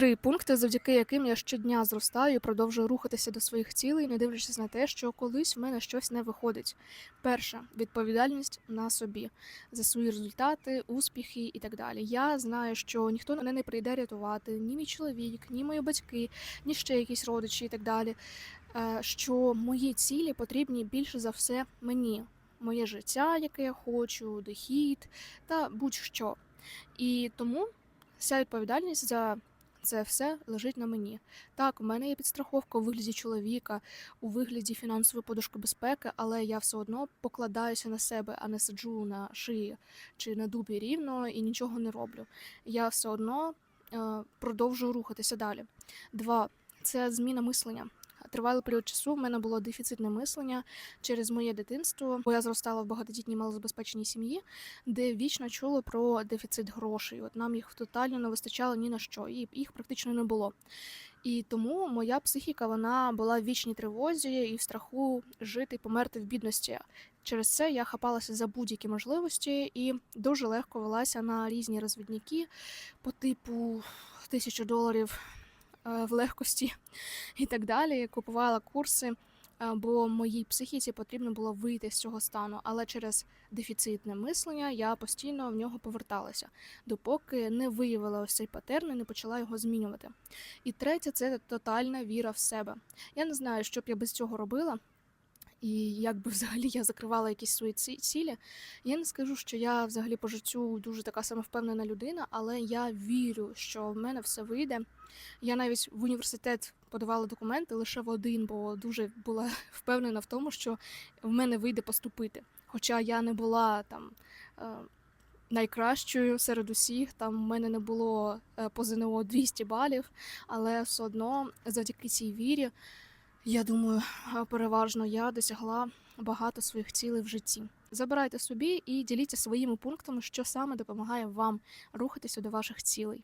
Три пункти, завдяки яким я щодня зростаю продовжую рухатися до своїх цілей, не дивлячись на те, що колись в мене щось не виходить. Перше відповідальність на собі за свої результати, успіхи і так далі. Я знаю, що ніхто мене не прийде рятувати, ні мій чоловік, ні мої батьки, ні ще якісь родичі і так далі. Е, Що мої цілі потрібні більше за все мені, моє життя, яке я хочу, дохід та будь-що. І тому вся відповідальність за це все лежить на мені. Так, у мене є підстраховка у вигляді чоловіка, у вигляді фінансової подушки безпеки, але я все одно покладаюся на себе, а не сиджу на шиї чи на дубі рівно і нічого не роблю. Я все одно е, продовжую рухатися далі. Два це зміна мислення. Тривалий період часу в мене було дефіцитне мислення через моє дитинство, бо я зростала в багатодітній малозабезпеченій сім'ї, де вічно чули про дефіцит грошей. От нам їх тотально не вистачало ні на що, і їх практично не було. І тому моя психіка вона була в вічній тривозі і в страху жити і померти в бідності. Через це я хапалася за будь-які можливості і дуже легко велася на різні розвідники по типу тисячу доларів в легкості і так далі. Купувала курси, е, бо моїй психіці потрібно було вийти з цього стану. Але через дефіцитне мислення я постійно в нього поверталася, допоки не виявила ось цей патерн і не почала його змінювати. І третє це тотальна віра в себе. Я не знаю, що б я без цього робила. І як би взагалі я закривала якісь свої ці- цілі. Я не скажу, що я взагалі по життю дуже така самовпевнена людина, але я вірю, що в мене все вийде. Я навіть в університет подавала документи лише в один, бо дуже була впевнена в тому, що в мене вийде поступити. Хоча я не була там е, найкращою серед усіх, там в мене не було е, по ЗНО 200 балів, але все одно завдяки цій вірі, я думаю, переважно я досягла багато своїх цілей в житті. Забирайте собі і діліться своїми пунктами, що саме допомагає вам рухатися до ваших цілей.